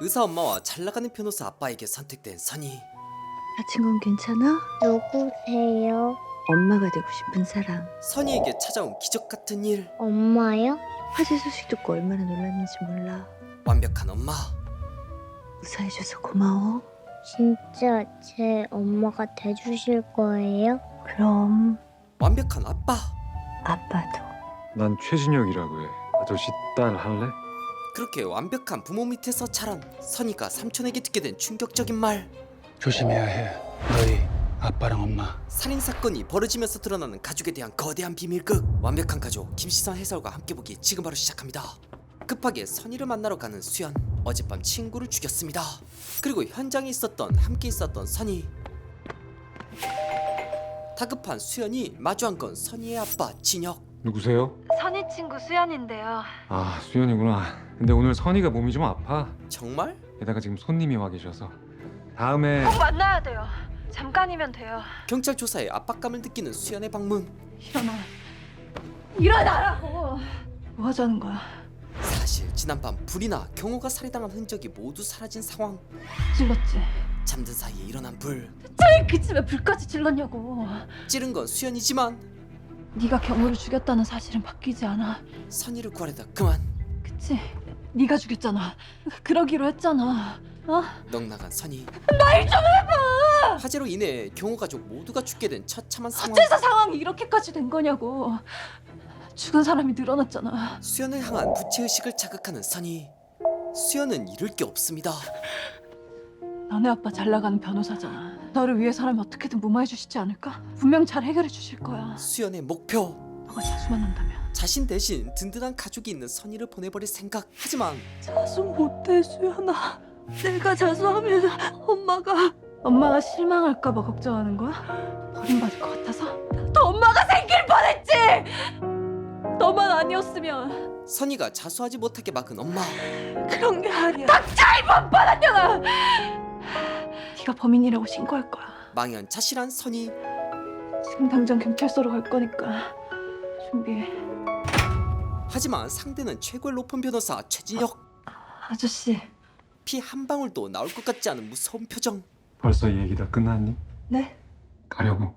의사 엄마와 잘 나가는 변호사 아빠에게 선택된 선희 다친 건 괜찮아? 누구세요? 엄마가 되고 싶은 사람. 선희에게 찾아온 기적 같은 일 엄마요? 화재 소식 듣고 얼마나 놀랐는지 몰라. 완벽한 엄마 무사해줘서 고마워. 진짜 제 엄마가 돼주실 거예요? 그럼 완벽한 아빠 아빠도. 난 최진혁이라고 해. 아저씨 딸 할래? 그렇게 완벽한 부모 밑에서 자란 선희가 삼촌에게 듣게 된 충격적인 말 조심해야 해. 너희 아빠랑 엄마. 살인 사건이 벌어지면서 드러나는 가족에 대한 거대한 비밀극 완벽한 가족 김시선 해설과 함께 보기 지금 바로 시작합니다 급하게 선희를 만나러 가는 수연 어젯밤 친구를 죽였습니다 그리고 현장에 있었던 함께 있었던 선희 다급한 수연이 마주한 건 선희의 아빠 진혁 누구세요? 선희 친구 수연인데요. 아 수연이구나. 근데 오늘 선이가 몸이 좀 아파. 정말? 게다가 지금 손님이 와 계셔서 다음에 꼭 만나야 돼요. 잠깐이면 돼요. 경찰 조사에 압박감을 느끼는 수연의 방문 일어나. 일어나라고. 뭐 하자는 거야? 사실 지난밤 불이나 경호가 살해당한 흔적이 모두 사라진 상황 질렀지. 잠든 사이에 일어난 불그 집에 불까지 질렀냐고. 찌른 건 수연이지만 네가 경호를 죽였다는 사실은 바뀌지 않아. 선희를 구하려다 그만 그치? 네가 죽였잖아. 그러기로 했잖아. 어? 넉나간 선희 말좀 해봐. 화재로 인해 경호 가족 모두가 죽게 된 처참한 상황 어째서 상황이 이렇게까지 된 거냐고. 죽은 사람이 늘어났잖아. 수연을 향한 부채의식을 자극하는 선희 수연은 잃을 게 없습니다 너네 아빠 잘 나가는 변호사잖아. 너를 위해서라면 어떻게든 무마해 주시지 않을까? 분명 잘 해결해 주실 거야. 수연의 목표 너가 자주 만난다면. 자신 대신 든든한 가족이 있는 선희를 보내버릴 생각 하지만 자수 못해 수연아 내가 자수하면 엄마가 엄마가 실망할까봐 걱정하는 거야? 버림받을 것 같아서? 또 엄마가 생길 뻔했지! 너만 아니었으면 선희가 자수하지 못하게 막은 엄마 그런 게 아니야 닥쳐 이 반반한 년아! 네가 범인이라고 신고할 거야 망연자실한 선희 지금 당장 경찰서로 갈 거니까 준비해 하지만 상대는 최고의 높은 변호사 최진혁 아저씨 피 한 방울도 나올 것 같지 않은 무서운 표정 벌써 이 얘기 다 끝났니? 네? 가려고.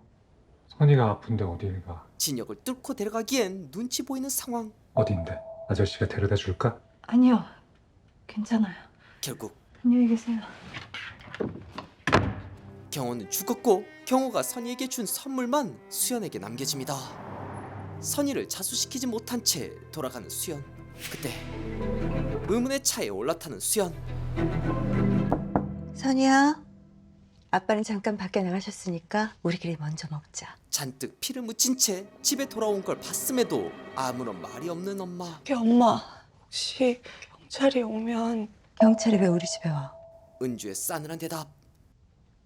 선이가 아픈데 어딜 가? 진혁을 뚫고 데려가기엔 눈치 보이는 상황 어딘데? 아저씨가 데려다 줄까? 아니요 괜찮아요 결국 안녕히 계세요 경호는 죽었고 경호가 선희에게 준 선물만 수연에게 남겨집니다. 선희를 자수시키지 못한 채 돌아가는 수연. 그때 의문의 차에 올라타는 수연. 선이야. 아빠는 잠깐 밖에 나가셨으니까 우리끼리 먼저 먹자. 잔뜩 피를 묻힌 채 집에 돌아온 걸 봤음에도 아무런 말이 없는 엄마. 엄마 혹시 경찰이 오면 경찰이 왜 우리 집에 와? 은주의 싸늘한 대답.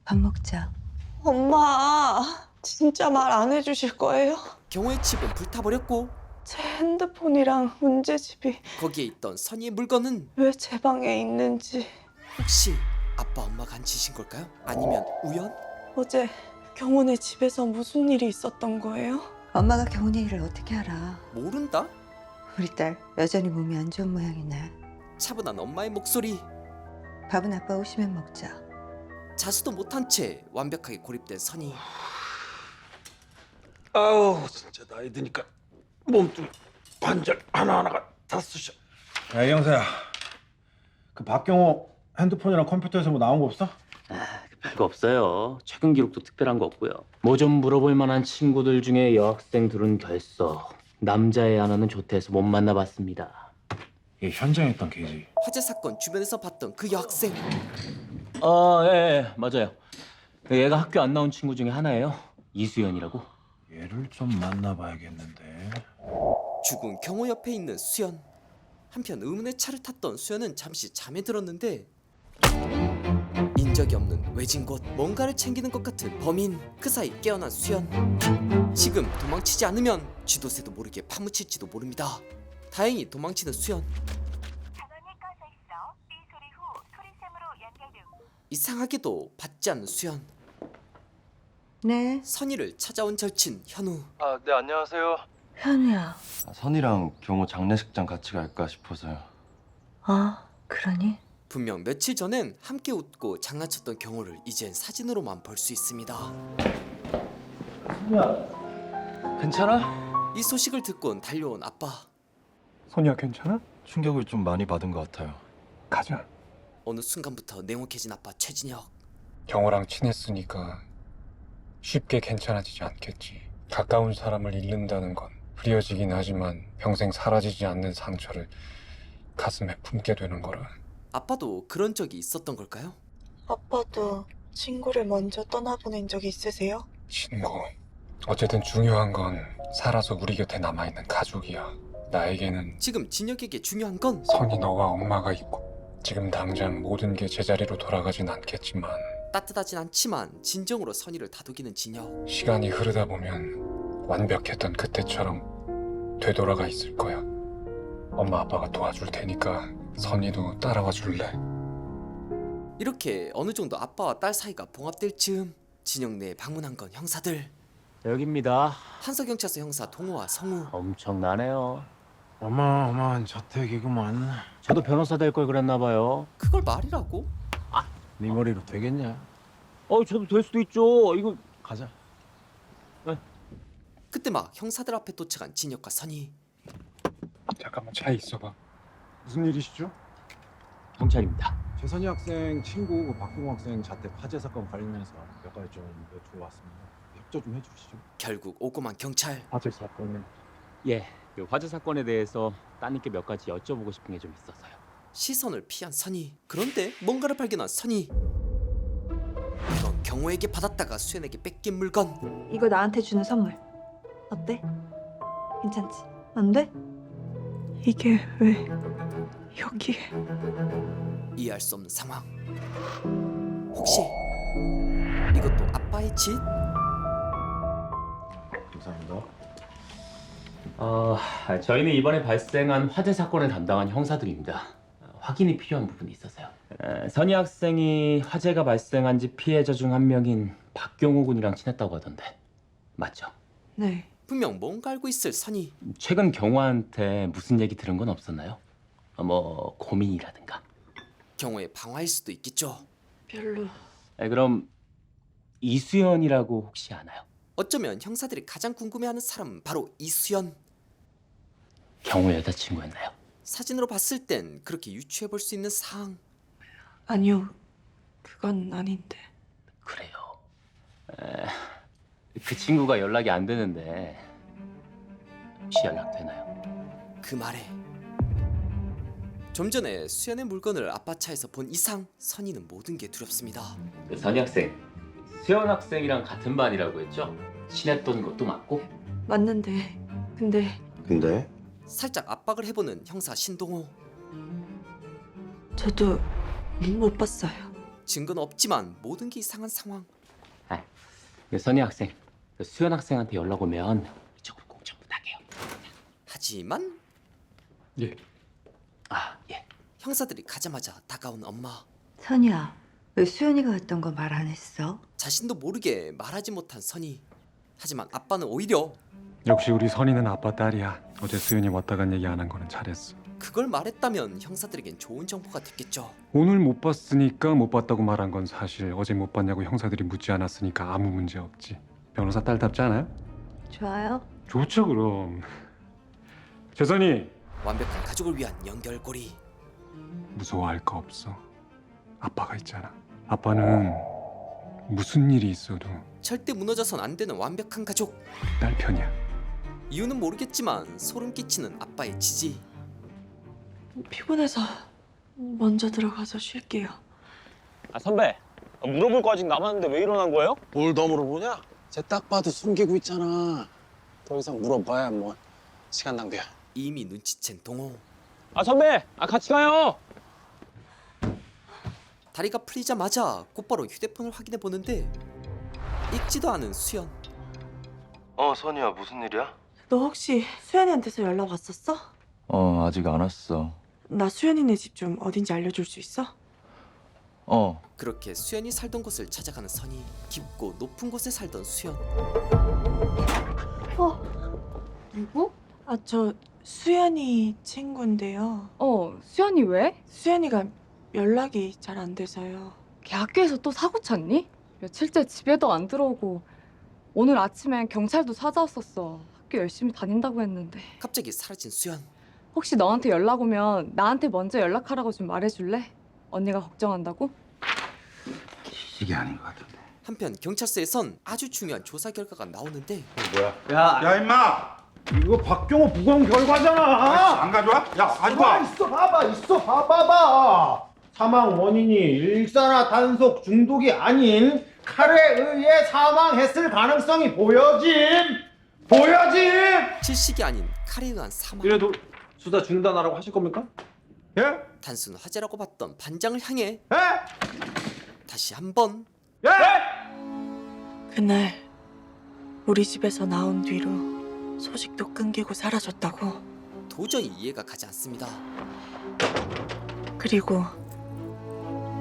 밥 먹자. 엄마 진짜 말 안 해주실 거예요? 경호의 집은 불타버렸고 제 핸드폰이랑 문제집이 거기에 있던 선희의 물건은 왜 제 방에 있는지 혹시 아빠 엄마가 안 지신 걸까요? 아니면 우연? 어제 경훈의 집에서 무슨 일이 있었던 거예요? 엄마가 경훈이 일을 어떻게 알아? 모른다? 우리 딸 여전히 몸이 안 좋은 모양이네. 차분한 엄마의 목소리. 밥은 아빠 오시면 먹자. 자수도 못한 채 완벽하게 고립된 선희. 아우 진짜 나이 드니까 몸뚱 관절 하나하나가 다 쑤셔 야 이영사야 그 박경호 핸드폰이랑 컴퓨터에서 뭐 나온 거 없어? 별거 없어요. 최근 기록도 특별한 거 없고요. 뭐 좀 물어볼 만한 친구들 중에 여학생 둘은 결석. 남자애 하나는 조퇴해서 못 만나봤습니다. 이 현장에 있던 게지 화재 사건 주변에서 봤던 그 여학생 아, 예, 예, 맞아요. 얘가 학교 안 나온 친구 중에 하나예요. 이수연이라고. 얘를 좀 만나봐야겠는데. 죽은 경호 옆에 있는 수연. 한편 의문의 차를 탔던 수연은 잠시 잠에 들었는데 인적이 없는 외진 곳 뭔가를 챙기는 것 같은 범인. 그 사이 깨어난 수연. 지금 도망치지 않으면 쥐도새도 모르게 파묻힐지도 모릅니다. 다행히 도망치는 수연. 이상하게도 받지 않는 수연 네. 선의를 찾아온 절친 현우 아 네 안녕하세요 현우야. 선이랑 경호 장례식장 같이 갈까 싶어서요 아, 그러니? 분명 며칠 전엔 함께 웃고 장난쳤던 경호를 이젠 사진으로만 볼 수 있습니다. 괜찮아? 이 소식을 듣곤 달려온 아빠. 선이야 괜찮아? 충격을 좀 많이 받은 것 같아요. 가자. 어느 순간부터 냉혹해진 아빠 최진혁. 경호랑 친했으니까 쉽게 괜찮아지지 않겠지. 가까운 사람을 잃는다는 건 흐려지긴 하지만 평생 사라지지 않는 상처를 가슴에 품게 되는 거라. 아빠도 그런 적이 있었던 걸까요? 아빠도 친구를 먼저 떠나보낸 적 있으세요? 친구. 어쨌든 중요한 건 살아서 우리 곁에 남아있는 가족이야. 나에게는 지금 진혁에게 중요한 건 선이 너와 엄마가 있고 지금 당장 모든 게 제자리로 돌아가진 않겠지만 따뜻하진 않지만 진정으로 선의를 다독이는 진혁. 시간이 흐르다 보면 완벽했던 그때처럼 되돌아가 있을 거야. 엄마 아빠가 도와줄 테니까 선이도 따라와 줄래? 이렇게 어느 정도 아빠와 딸 사이가 봉합될 즈음 진영내에 방문한 건 형사들. 여기입니다. 한서경찰서 형사 동호와 성우. 엄청나네요. 어마어마한 저택이구만. 저도 변호사 될 걸 그랬나 봐요. 그걸 말이라고? 네 머리로 되겠냐? 어, 저도 될 수도 있죠. 이거 가자. 그때 막 형사들 앞에 도착한 진혁과 선희. 잠깐만 차에 있어봐. 무슨 일이시죠? 경찰입니다. 최선희 학생 친구 그 박경호 학생 자택 화재 사건 관련해서 몇 가지 좀 여쭈어 왔습니다. 협조 좀 해주시죠. 결국 오고만 경찰. 화재 사건은 예, 그 화재 사건에 대해서 따님께 몇 가지 여쭤보고 싶은 게 좀 있어서요. 시선을 피한 선희. 그런데 뭔가를 발견한 선희. 이건 경호에게 받았다가 수연에게 뺏긴 물건. 이거 나한테 주는 선물. 어때? 괜찮지? 안 돼? 이게 왜 여기에? 이해할 수 없는 상황. 혹시 이것도 아빠의 짓? 감사합니다. 어, 저희는 이번에 발생한 화재 사건을 담당한 형사들입니다. 어, 확인이 필요한 부분이 있어서요. 에, 선희 학생이 화재가 발생한 지 피해자 중 한 명인 박경호 군이랑 친했다고 하던데 맞죠? 네. 분명 뭔가 알고 있을 선희. 최근 경호한테 무슨 얘기 들은 건 없었나요? 어, 뭐 고민이라든가. 경호의 방화일 수도 있겠죠. 별로. 에, 그럼 이수연이라고 혹시 아나요? 어쩌면 형사들이 가장 궁금해하는 사람은 바로 이수연. 경호 여자친구였나요? 사진으로 봤을 땐 그렇게 유추해 볼 수 있는 사항. 아니요. 그건 아닌데. 그래요. 에, 그 친구가 연락이 안 되는데 혹시 연락 되나요? 그 말에 좀 전에 수연의 물건을 아빠 차에서 본 이상 선희는 모든 게 두렵습니다. 그 선희 학생, 수연 학생이랑 같은 반이라고 했죠? 친했던 것도 맞고? 맞는데. 근데 근데 살짝 압박을 해보는 형사 신동호. 저도 못 봤어요. 증거는 없지만 모든 게 이상한 상황. 그 선희 학생, 그 수연 학생한테 연락 오면 이쪽으로 꼭좀 부탁해요. 하지만 예. 아 예. 형사들이 가자마자 다가온 엄마. 선이야, 왜 수연이가 왔던 거 말 안 했어? 자신도 모르게 말하지 못한 선희. 하지만 아빠는 오히려 역시 우리 선이는 아빠 딸이야. 어제 수연이 왔다 간 얘기 안 한 거는 잘했어. 그걸 말했다면 형사들에겐 좋은 정보가 됐겠죠. 오늘 못 봤으니까 못 봤다고 말한 건 사실. 어제 못 봤냐고 형사들이 묻지 않았으니까 아무 문제 없지. 변호사 딸답지 않아요? 좋아요. 좋죠 그럼. 재선이 완벽한 가족을 위한 연결고리. 무서워할 거 없어. 아빠가 있잖아. 아빠는 무슨 일이 있어도 절대 무너져선 안 되는 완벽한 가족. 딸 편이야. 이유는 모르겠지만 소름 끼치는 아빠의 지지. 피곤해서 먼저 들어가서 쉴게요. 아 선배 물어볼 거 아직 남았는데 왜 일어난 거예요? 뭘 더 물어보냐? 쟤 딱 봐도 숨기고 있잖아. 더 이상 물어봐야 뭐 시간 낭비야. 이미 눈치챈 동호. 아 선배 아 같이 가요. 다리가 풀리자마자 곧바로 휴대폰을 확인해 보는데 읽지도 않은 수연. 어 선이야 무슨 일이야? 너 혹시 수연이한테서 연락 왔었어? 어 아직 안 왔어. 나 수연이네 집 좀 어딘지 알려줄 수 있어? 어 그렇게 수연이 살던 곳을 찾아가는 선이 깊고 높은 곳에 살던 수연. 누구? 아 저 수연이 친구인데요. 어, 수연이 왜? 수연이가 연락이 잘 안 돼서요. 걔 학교에서 또 사고 쳤니? 며칠째 집에도 안 들어오고 오늘 아침엔 경찰도 찾아왔었어. 학교 열심히 다닌다고 했는데 갑자기 사라진 수연. 혹시 너한테 연락 오면 나한테 먼저 연락하라고 좀 말해줄래? 언니가 걱정한다고? 이게 아닌 것 같은데. 한편 경찰서에선 아주 중요한 조사 결과가 나오는데 야 임마 이거 박경호 부검 결과잖아 안 가져와? 야 가져와 있어 봐봐 있어 봐봐봐 사망 원인이 일산화탄소 중독이 아닌 칼에 의해 사망했을 가능성이 보여짐 보여짐 질식이 아닌 칼에 의한 사망. 이래도 수사 중단하라고 하실 겁니까? 예? 단순 화재라고 봤던 반장을 향해 예? 다시 한번 예? 그날 우리 집에서 나온 뒤로 소식도 끊기고 사라졌다고. 도저히 이해가 가지 않습니다. 그리고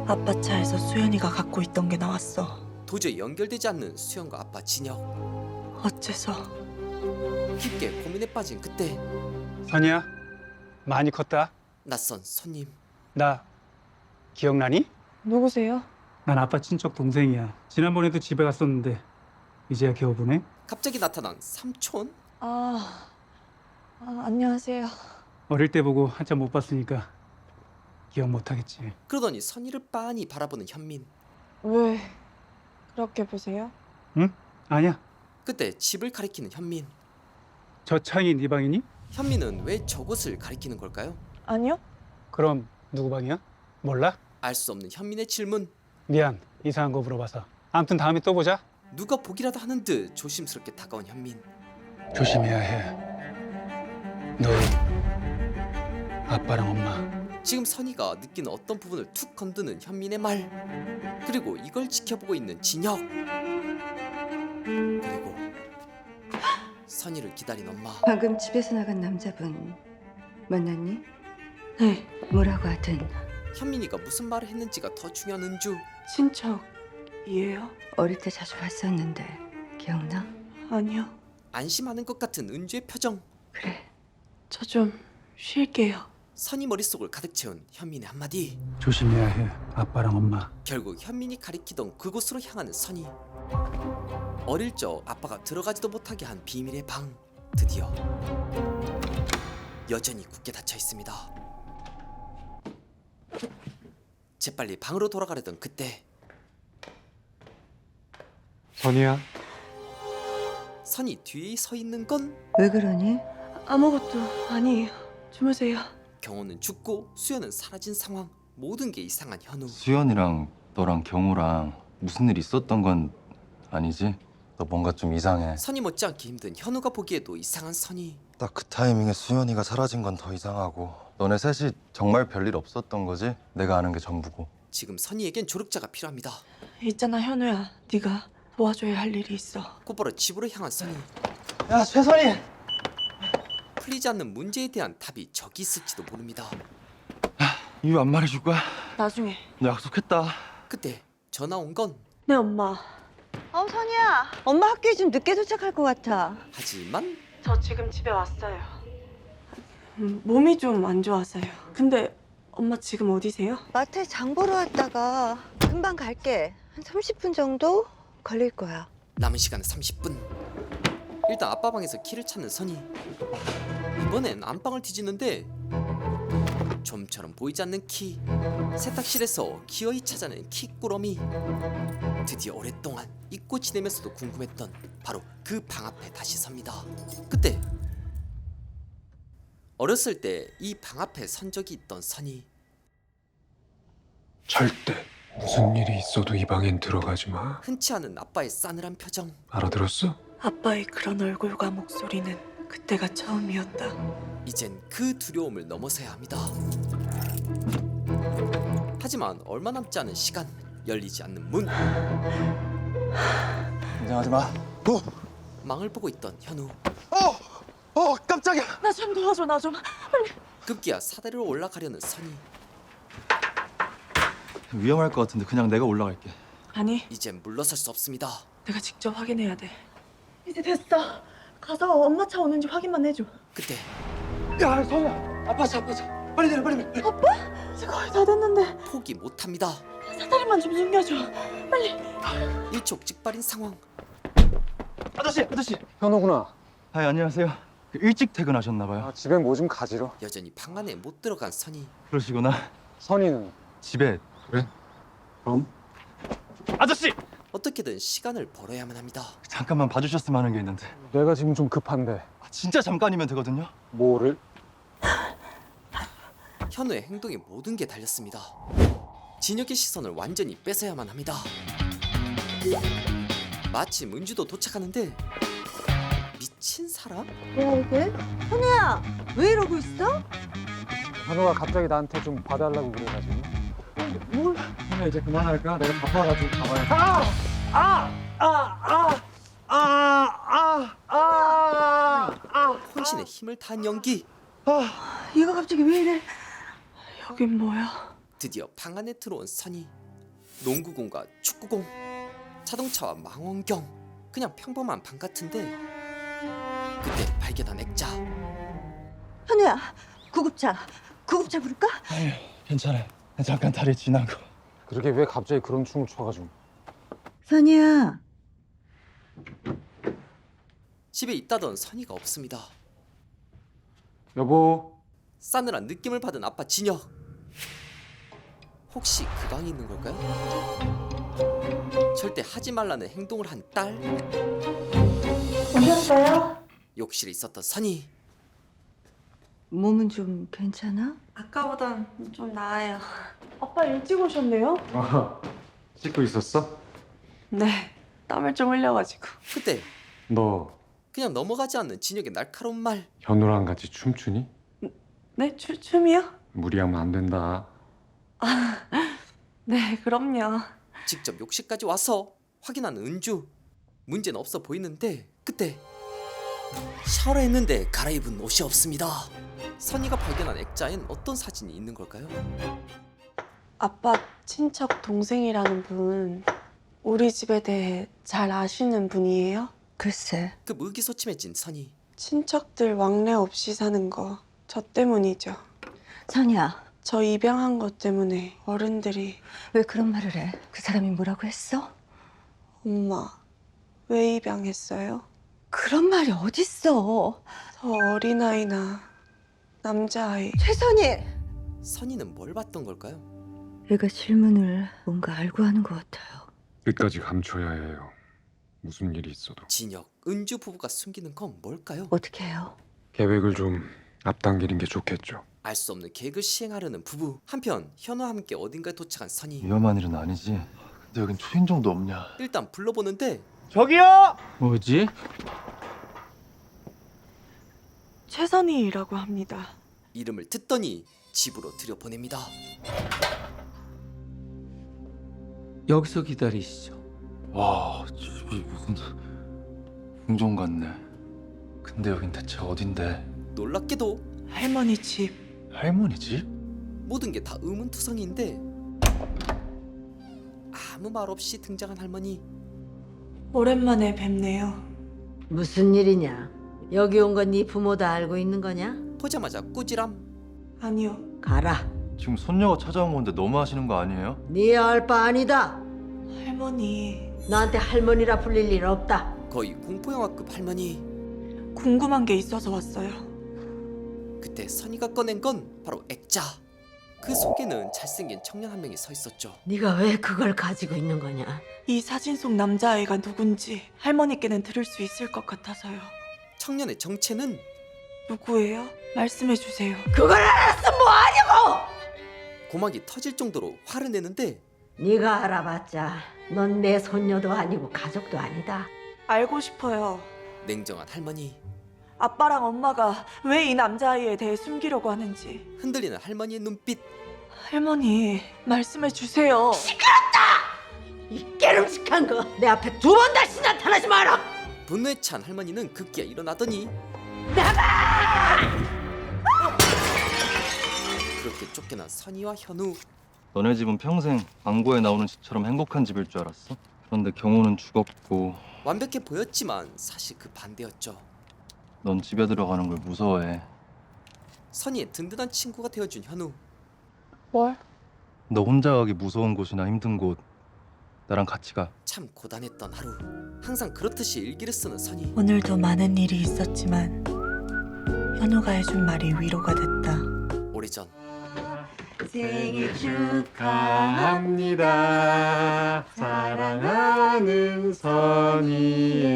아빠 차에서 수연이가 갖고 있던 게 나왔어. 도저히 연결되지 않는 수연과 아빠 진혁. 어째서? 깊게 고민에 빠진 그때 선이야, 많이 컸다. 낯선 손님. 나 기억나니? 누구세요? 난 아빠 친척 동생이야. 지난번에도 집에 갔었는데 이제야 겨우 보네. 갑자기 나타난 삼촌? 아, 아 안녕하세요. 어릴 때 보고 한참 못 봤으니까 기억 못 하겠지. 그러더니 선이를 빤히 바라보는 현민. 왜 그렇게 보세요? 아니야. 그때 집을 가리키는 현민. 저 창이 네 방이니? 현민은 왜 저곳을 가리키는 걸까요? 아니요. 그럼 누구 방이야? 몰라? 알 수 없는 현민의 질문. 미안. 이상한 거 물어봐서. 아무튼 다음에 또 보자. 누가 보기라도 하는 듯 조심스럽게 다가온 현민. 조심해야 해. 너희 아빠랑 엄마. 지금 선이가 느끼는 어떤 부분을 툭 건드는 현민의 말. 그리고 이걸 지켜보고 있는 진혁. 선이를 기다린 엄마. 방금 집에서 나간 남자분 만났니? 네, 뭐라고 하든 현민이가 무슨 말을 했는지가 더 중요한 은주. 친척이에요? 어릴 때 자주 봤었는데 기억나? 아니요. 안심하는 것 같은 은주의 표정. 그래 저 좀 쉴게요. 선이 머릿속을 가득 채운 현민의 한마디. 조심해야 해. 아빠랑 엄마. 결국 현민이 가리키던 그곳으로 향하는 선이. 어릴 적 아빠가 들어가지도 못하게 한 비밀의 방. 드디어 여전히 굳게 닫혀 있습니다. 재빨리 방으로 돌아가려던 그때 선이야. 선이 뒤에 서 있는 건 왜 그러니? 아무것도 아니에요. 주무세요. 경호는 죽고 수연은 사라진 상황. 모든 게 이상한 현우. 수연이랑 너랑 경호랑 무슨 일 있었던 건 아니지? 너 뭔가 좀 이상해. 선이 못지않게 힘든 현우가 보기에도 이상한 선이. 딱 그 타이밍에 수연이가 사라진 건 더 이상하고. 너네 셋이 정말 별일 없었던 거지? 내가 아는 게 전부고. 지금 선이에겐 조력자가 필요합니다. 있잖아 현우야. 네가 도와줘야 할 일이 있어. 곧바로 집으로 향한 선이. 야 최선이 풀리지 않는 문제에 대한 답이 저기 있을지도 모릅니다. 이유 안 말해줄 거야? 나중에 너 약속했다. 그때 전화 온 건 내 엄마. 어 선이야 엄마 학교에 좀 늦게 도착할 것 같아 하지만 저 지금 집에 왔어요. 음, 몸이 좀 안 좋아서요. 근데 엄마 지금 어디세요? 마트에 장 보러 왔다가 금방 갈게 한 30분 정도 걸릴 거야 남은 시간은 30분. 일단 아빠 방에서 키를 찾는 선이. 이번엔 안방을 뒤지는데 좀처럼 보이지 않는 키. 세탁실에서 기어이 찾아낸 키 꾸러미. 드디어 오랫동안 잊고 지내면서도 궁금했던 바로 그 방 앞에 다시 섭니다. 그때 어렸을 때 이 방 앞에 선 적이 있던 선이 절대 무슨 일이 있어도 이 방엔 들어가지 마. 흔치 않은 아빠의 싸늘한 표정. 알아들었어? 아빠의 그런 얼굴과 목소리는 그때가 처음이었다. 이젠 그 두려움을 넘어서야 합니다. 하지만 얼마 남지 않은 시간 열리지 않는 문 긴장하지 마 망을 보고 있던 현우 어 깜짝이야 나 좀 도와줘 나 좀. 급기야 사다리로 올라가려는 선이 위험할 것 같은데 그냥 내가 올라갈게. 아니 이젠 물러설 수 없습니다. 내가 직접 확인해야 돼. 이제 됐어. 가서 엄마 차 오는지 확인만 해줘. 그때. 야 선이야. 아빠 차 아빠 차 빨리 내려 빨리 내려 이제 거의 다 됐는데. 포기 못합니다. 사다리만 좀 숨겨줘. 빨리. 일촉즉발인 상황. 아저씨 아저씨. 현호구나. 아 안녕하세요. 그 일찍 퇴근하셨나 봐요. 아, 집에 뭐 좀 가지러. 여전히 방 안에 못 들어간 선이. 그러시구나. 선이는? 집에. 그럼? 아저씨 어떻게든 시간을 벌어야만 합니다. 잠깐만 봐주셨으면 하는 게 있는데 내가 지금 좀 급한데. 아, 진짜 잠깐이면 되거든요 뭐를? 현우의 행동에 모든 게 달렸습니다. 진혁의 시선을 완전히 뺏어야만 합니다. 마침 은주도 도착하는데 미친 사람? 뭐야 이게? 현우야 왜 이러고 있어? 현호가 갑자기 나한테 좀 봐달라고 그래가지고. 뭘? 현호 이제 그만할까? 내가 바빠가지고 가봐야 돼. 혼신의 힘을 다한 연기. 얘가 갑자기 왜 이래? 여긴 뭐야? 드디어 방 안에 들어온 선이. 농구공과 축구공. 자동차와 망원경. 그냥 평범한 방 같은데. 그때 발견한 액자. 현우야 구급차. 구급차 부를까? 아유 괜찮아요 잠깐 다리 지나고 그러게 왜 갑자기 그런 춤을 춰가지고. 선이야 집에 있다던 선이가 없습니다 여보. 싸늘한 느낌을 받은 아빠 진혁 혹시 그 방에 있는 걸까요? 절대 하지 말라는 행동을 한 딸 오셨어요? 욕실에 있었던 선이 몸은 좀 괜찮아? 아까보단 좀 나아요. 아빠 일찍 오셨네요? 아, 씻고 있었어? 네. 땀을 좀 흘려가지고. 그때 너 그냥 넘어가지 않는 진혁의 날카로운 말 현우랑 같이 춤추니? 네? 추, 춤이요? 무리하면 안 된다. 네, 그럼요. 직접 욕실까지 와서 확인하는 은주 문제는 없어 보이는데 그때 샤워를 했는데 갈아입은 옷이 없습니다 선이가 발견한 액자엔 어떤 사진이 있는 걸까요? 아빠 친척 동생이라는 분 우리 집에 대해 잘 아시는 분이에요? 글쎄 그 무기소침해진 선이 친척들 왕래 없이 사는 거 저 때문이죠. 선이야 저 입양한 것 때문에 어른들이 왜 그런 말을 해? 그 사람이 뭐라고 했어? 엄마 왜 입양했어요? 그런 말이 어딨어 저 어린아이나 남자아이 최선이 선이는 뭘 봤던 걸까요? 애가 질문을 뭔가 알고 하는 것 같아요 끝까지 감춰야 해요. 무슨 일이 있어도. 진혁, 은주 부부가 숨기는 건 뭘까요? 어떻게 해요? 계획을 좀 앞당기는 게 좋겠죠. 알 수 없는 계획을 시행하려는 부부 한편 현우와 함께 어딘가에 도착한 선이 위험한 일은 아니지 근데 여긴 초인종도 없냐 일단 불러보는데 저기요 뭐지? 최선희라고 합니다. 이름을 듣더니 집으로 들여보냅니다 여기서 기다리시죠. 와 집이 무슨 궁전 같네 근데 여긴 대체 어딘데 놀랍게도 할머니 집 할머니 집? 모든 게 다 의문투성이인데 아무 말 없이 등장한 할머니 오랜만에 뵙네요. 무슨 일이냐? 여기 온 건 네 부모도 알고 있는 거냐? 보자마자 꾸지람 아니요. 가라. 지금 손녀가 찾아온 건데 너무 하시는 거 아니에요? 네알바 아니다. 할머니 나한테 할머니라 불릴 일 없다. 거의 공포영화급 할머니 궁금한 게 있어서 왔어요. 그때 선이가 꺼낸 건 바로 액자 그 속에는 잘생긴 청년 한 명이 서 있었죠 네가 왜 그걸 가지고 있는 거냐? 이 사진 속 남자아이가 누군지 할머니께는 들을 수 있을 것 같아서요. 청년의 정체는 누구예요? 말씀해 주세요. 그걸 알았어 뭐 하냐고? 고막이 터질 정도로 화를 내는데 네가 알아봤자 넌 내 손녀도 아니고 가족도 아니다. 알고 싶어요. 냉정한 할머니 아빠랑 엄마가 왜 이 남자아이에 대해 숨기려고 하는지. 흔들리는 할머니의 눈빛 할머니, 말씀해 주세요. 이 깨름직한 거 내 앞에 두 번 다시 나타나지 마라. 분노에 찬 할머니는 급기야 일어나더니 그렇게 쫓겨난 선이와 현우 너네 집은 평생 광고에 나오는 집처럼 행복한 집일 줄 알았어? 그런데 경호는 죽었고 완벽해 보였지만 사실 그 반대였죠 넌 집에 들어가는 걸 무서워해 선이의 든든한 친구가 되어준 현우 뭘? 너 혼자 가기 무서운 곳이나 힘든 곳 나랑 같이 가. 참 고단했던 하루. 항상 그렇듯이 일기를 쓰는 선희. 오늘도 많은 일이 있었지만 현우가 해준 말이 위로가 됐다. 오래전 생일 축하합니다. 사랑하는 선이의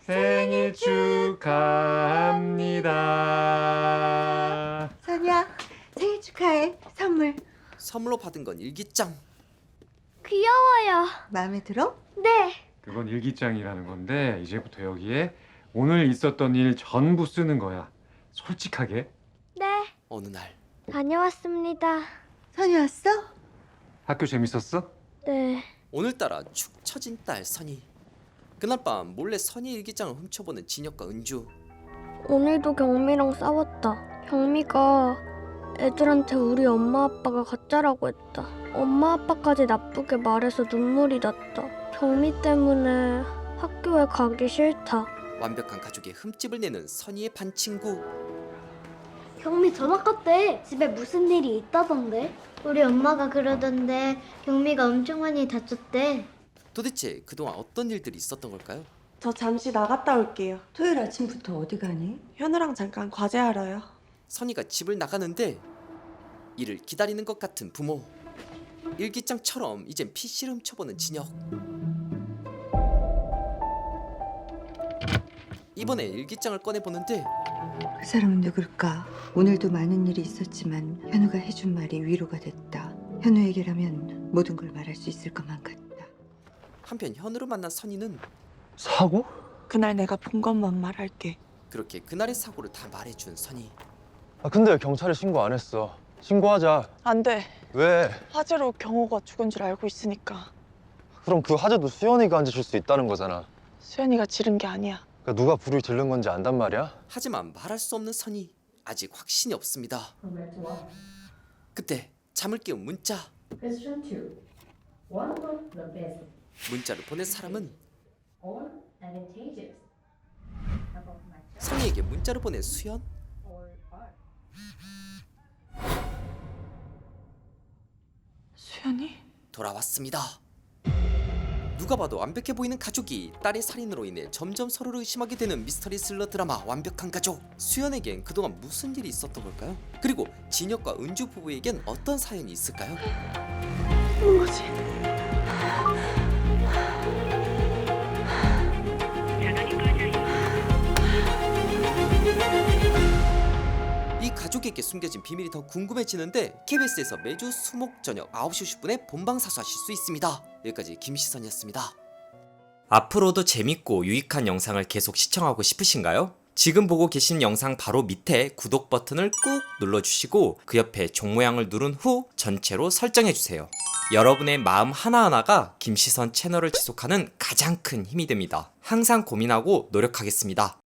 생일 축하합니다. 선이야 생일 축하해 선물 선물로 받은 건 일기장. 귀여워요. 마음에 들어? 네. 그건 일기장이라는 건데 이제부터 여기에 오늘 있었던 일 전부 쓰는 거야. 솔직하게. 네. 어느 날 다녀왔습니다. 선이 왔어? 학교 재밌었어? 네. 오늘따라 축 처진 딸 선희. 그날 밤 몰래 선희 일기장을 훔쳐보는 진혁과 은주. 오늘도 경미랑 싸웠다. 경미가 애들한테 우리 엄마 아빠가 가짜라고 했다. 엄마 아빠까지 나쁘게 말해서 눈물이 났다. 경미 때문에 학교에 가기 싫다. 완벽한 가족의 흠집을 내는 선희의 반 친구. 경미 전학 갔대. 집에 무슨 일이 있다던데. 우리 엄마가 그러던데 경미가 엄청 많이 다쳤대. 도대체 그동안 어떤 일들이 있었던 걸까요? 저 잠시 나갔다 올게요. 토요일 아침부터 어디 가니? 현우랑 잠깐 과제하러요. 선희가 집을 나가는데 이를 기다리는 것 같은 부모. 일기장처럼 이젠 PC를 훔쳐보는 진혁. 이번에 일기장을 꺼내보는데 그 사람은 누굴까? 오늘도 많은 일이 있었지만 현우가 해준 말이 위로가 됐다. 현우에게라면 모든 걸 말할 수 있을 것만 같다. 한편 현우를 만난 선희는 사고? 그날 내가 본 것만 말할게. 그렇게 그날의 사고를 다 말해준 선희. 아 근데 왜 경찰에 신고 안 했어? 신고하자. 안 돼. 왜? 화재로 경호가 죽은 줄 알고 있으니까 그럼 그 화재도 수연이가 안 지실 수 있다는 거잖아. 수연이가 지른 게 아니야. 그러니까 누가 불을 지른 건지 안단 말이야? 하지만 말할 수 없는 선희. 아직 확신이 없습니다. 그때 잠을 깨운 문자. 문자를 보낸 사람은 선희에게 문자를 보낸 수연? 수연이? 돌아왔습니다. 누가 봐도 완벽해 보이는 가족이 딸의 살인으로 인해 점점 서로를 의심하게 되는 미스터리 스릴러 드라마 완벽한 가족. 수연에겐 그동안 무슨 일이 있었던 걸까요? 그리고 진혁과 은주 부부에겐 어떤 사연이 있을까요? 뭐지? 가족에게 숨겨진 비밀이 더 궁금해지는데 KBS에서 매주 수목 저녁 9시 50분에 본방사수하실 수 있습니다. 여기까지 김시선이었습니다. 앞으로도 재밌고 유익한 영상을 계속 시청하고 싶으신가요? 지금 보고 계신 영상 바로 밑에 구독 버튼을 꾹 눌러주시고 그 옆에 종 모양을 누른 후 전체로 설정해주세요. 여러분의 마음 하나하나가 김시선 채널을 지속하는 가장 큰 힘이 됩니다. 항상 고민하고 노력하겠습니다.